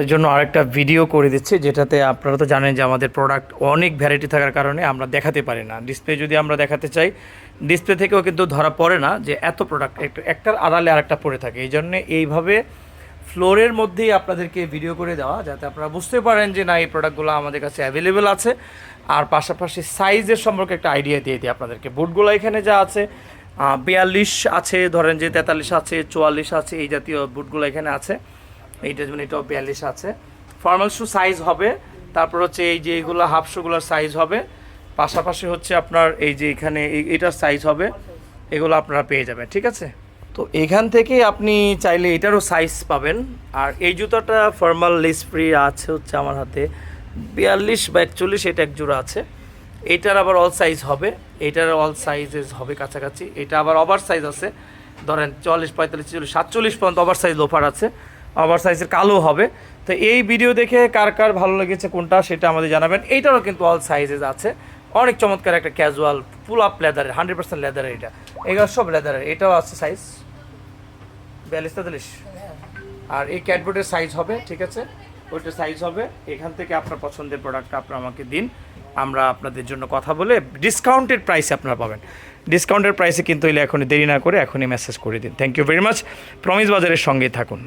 এর জন্য আরেকটা ভিডিও করে দিচ্ছি, যেটাতে আপনারা তো জানেন যে আমাদের প্রোডাক্ট অনেক ভ্যারাইটি থাকার কারণে আমরা দেখাতে পারি না। ডিসপ্লে যদি আমরা দেখাতে চাই ডিসপ্লে থেকেও কিন্তু ধরা পড়ে না যে এত প্রোডাক্ট একটু, একটার আড়ালে আরেকটা পড়ে থাকে। এই জন্যে এইভাবে ফ্লোরের মধ্যেই আপনাদেরকে ভিডিও করে দেওয়া, যাতে আপনারা বুঝতে পারেন যে না, এই প্রোডাক্টগুলো আমাদের কাছে অ্যাভেলেবেল আছে। আর পাশাপাশি সাইজের সম্পর্কে একটা আইডিয়া দিয়ে দিই আপনাদেরকে। বুটগুলো এখানে যা আছে বিয়াল্লিশ আছে, ধরেন যে তেতাল্লিশ আছে, চুয়াল্লিশ আছে, এই জাতীয় বুটগুলো এখানে আছে। এইটা যেমন এটাও বিয়াল্লিশ আছে। ফর্মাল শু সাইজ হবে, তারপর হচ্ছে এই যে এইগুলো হাফ শুগুলোর সাইজ হবে। পাশাপাশি হচ্ছে আপনার এই যে এখানে এটার সাইজ হবে, এগুলো আপনারা পেয়ে যাবেন, ঠিক আছে? তো এখান থেকে আপনি চাইলে এটারও সাইজ পাবেন। আর এই জুতাটা ফর্মাল লেস ফ্রি আছে হচ্ছে আমার হাতে। বিয়াল্লিশ বা একচল্লিশ এটা এক জোড়া আছে। এটার আবার অল সাইজ হবে, এটার অল সাইজেস হবে কাছাকাছি। এটা আবার ওভার সাইজ আছে। ধরেন চল্লিশ, পঁয়তাল্লিশ চল্লিশ সাতচল্লিশ পর্যন্ত ওভার সাইজ লোফার আছে। ওভার সাইজের কালো হবে। তো এই ভিডিও দেখে কার কার ভালো লেগেছে, কোনটা সেটা আমাদের জানাবেন। এইটারও কিন্তু অল সাইজেস আছে। অনেক চমৎকার একটা ক্যাজুয়াল ফুল আপ লেদারের হান্ড্রেড পার্সেন্ট লেদারের এটা। এগুলো সব লেদারের এটাও আছে সাইজ বিয়াল্লিশ, তেতাল্লিশ? আর এই ক্যাটবোর্ডের সাইজ হবে, ঠিক আছে? ওইটার সাইজ হবে। এখান থেকে আপনার পছন্দের প্রোডাক্টটা আপনারা আমাকে দিন। আমরা আপনাদের জন্য কথা বলে ডিসকাউন্টেড প্রাইসে আপনারা পাবেন। ডিসকাউন্টের প্রাইসে কিন্তু এলে এখনই দেরি না করে এখনই মেসেজ করে দিন। Thank you very much Promise বাজারের সঙ্গেই থাকুন।